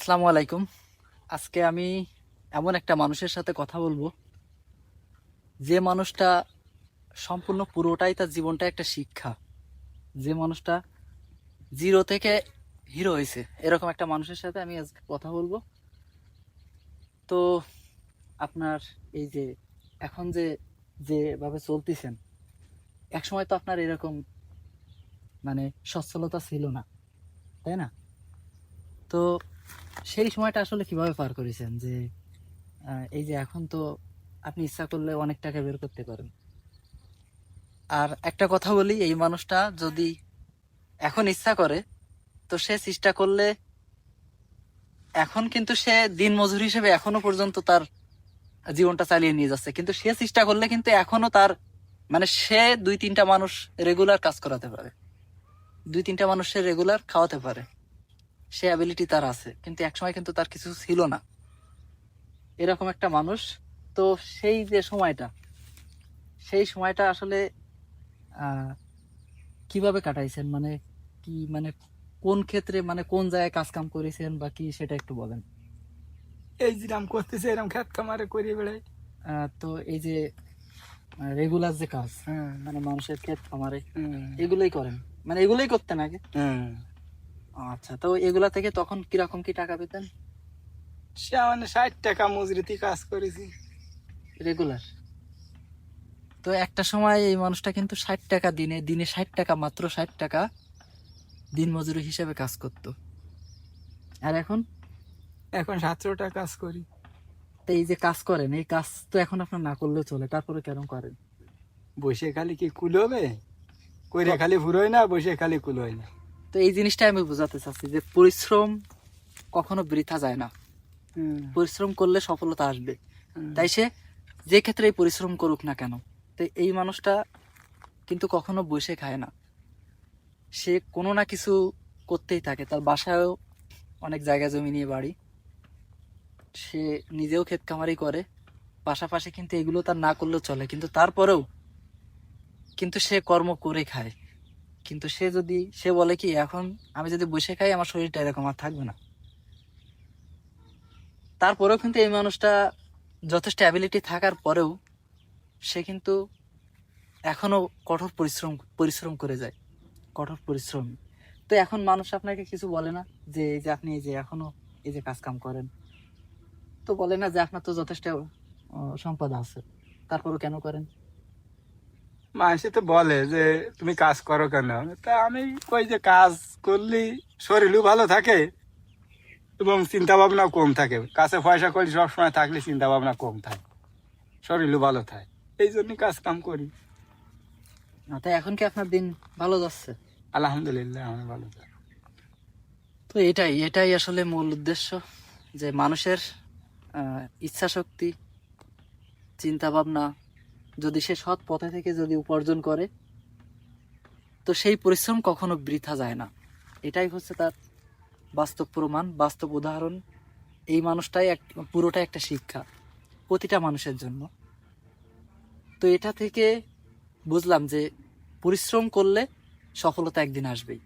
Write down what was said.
আসসালামু আলাইকুম। আজকে আমি এমন একটা মানুষের সাথে কথা বলব। যে মানুষটা সম্পূর্ণ পুরোটাই তার জীবনটা একটা শিক্ষা। যে মানুষটা জিরো থেকে হিরো হয়েছে, এরকম একটা মানুষের সাথে আমি আজকে কথা বলব। তো আপনার এই যে এখন যে যেভাবে চলতেছেন, একসময় তো আপনার এরকম মানে সচ্ছলতা ছিল না, তাই না? তো সেই সময়টা আসলে কীভাবে পার করেছেন? যে এই যে এখন তো আপনি ইচ্ছা করলে অনেক টাকা বের করতে পারেন। আর একটা কথা বলি, এই মানুষটা যদি এখন ইচ্ছা করে, তো সে চেষ্টা করলে এখন কিন্তু সে দিন মজুর হিসেবে এখনও পর্যন্ত তার জীবনটা চালিয়ে নিয়ে যাচ্ছে। কিন্তু সে চেষ্টা করলে কিন্তু এখনও তার মানে সে দুই তিনটা মানুষ রেগুলার কাজ করাতে পারে। দুই তিনটা মানুষের রেগুলার খাওয়াতে পারে। সে অ্যাবিলিটি তার আছে। কিন্তু একসময় কিন্তু তার কিছু ছিল না। এরকম একটা মানুষ। তো সেই যে সময়টা সেই সময়টা আসলে কীভাবে কাটাইছেন? মানে কি মানে কোন ক্ষেত্রে মানে কোন জায়গায় কাজ কাম করেছেন বা কি সেটা একটু বলেন। এই যেরাম করতেছে এরকম খেত খামারে করে বেড়াই তো এই যে রেগুলার যে কাজ মানে মানুষের ক্ষেত খামারে এগুলোই করেন? মানে এগুলোই করতেন আগে? আচ্ছা তো এগুলা থেকে তখন কীরকম কি টাকা পেতেন? সে মানে ষাট টাকা মজুরিতে কাজ করেছি। রেগুলার তো একটা সময় এই মানুষটা কিন্তু ষাট টাকা দিনে দিনে ষাট টাকা মাত্র ষাট টাকা দিন মজুরি হিসেবে কাজ করত। আর এখন? এখন সাতশো টাকা কাজ করি। তো এই যে কাজ করেন এই কাজ তো এখন আপনার না করলেও চলে তারপরে কেন করেন? বসে খালি কি কুলোবে কইরে খালি ফুরোয় না বসে খালি কুলোয় না। তো এই জিনিসটা আমি বোঝাতে চাচ্ছি যে পরিশ্রম কখনো বৃথা যায় না। পরিশ্রম করলে সফলতা আসবে। তাই সে যে ক্ষেত্রে পরিশ্রম করুক না কেন তো এই মানুষটা কিন্তু কখনো বসে খায় না। সে কোনো না কিছু করতেই থাকে। তার বাসায়ও অনেক জায়গা জমি নিয়ে বাড়ি। সে নিজেও ক্ষেত খামারি করে। পাশাপাশি কিন্তু এগুলো তার না করলেও চলে। কিন্তু তারপরেও কিন্তু সে কর্ম করে খায়। কিন্তু সে যদি, সে বলে কি, এখন আমি যদি বসে খাই, আমার শরীরটা এরকম আর থাকবে না। তারপরেও কিন্তু এই মানুষটা যথেষ্ট অ্যাবিলিটি থাকার পরেও সে কিন্তু এখনও কঠোর পরিশ্রম পরিশ্রম করে যায়। কঠোর পরিশ্রম। তো এখন মানুষ আপনাকে কিছু বলে না যে, এই যে আপনি এই যে এখনও এই যে কাজকাম করেন। তো বলে না যে, আপনার তো যথেষ্ট সম্পদ আছে। তারপরও কেন করেন? মানুষে তো বলে যে তুমি কাজ করো কেন? তা আমি কই যে কাজ করলে শরীরও ভালো থাকে এবং চিন্তা ভাবনাও কম থাকে। কাছে পয়সা করি সবসময় থাকলে চিন্তা ভাবনা কম থাকে। শরীরও ভালো থাকে। এই জন্য কাজ কাম করি। তো এখন কি আপনার দিন ভালো যাচ্ছে? আলহামদুলিল্লাহ আমি ভালো থাকি তো এটাই এটাই আসলে মূল উদ্দেশ্য যে মানুষের ইচ্ছা শক্তি চিন্তা ভাবনা যদি সে সৎ পথে থেকে যদি উপার্জন করে, তো সেই পরিশ্রম কখনো বৃথা যায় না। এটাই হচ্ছে তার বাস্তব প্রমাণ, বাস্তব উদাহরণ। এই মানুষটাই এক, পুরোটাই একটা শিক্ষা প্রতিটা মানুষের জন্য। তো এটা থেকে বুঝলাম যে পরিশ্রম করলে সফলতা একদিন আসবেই।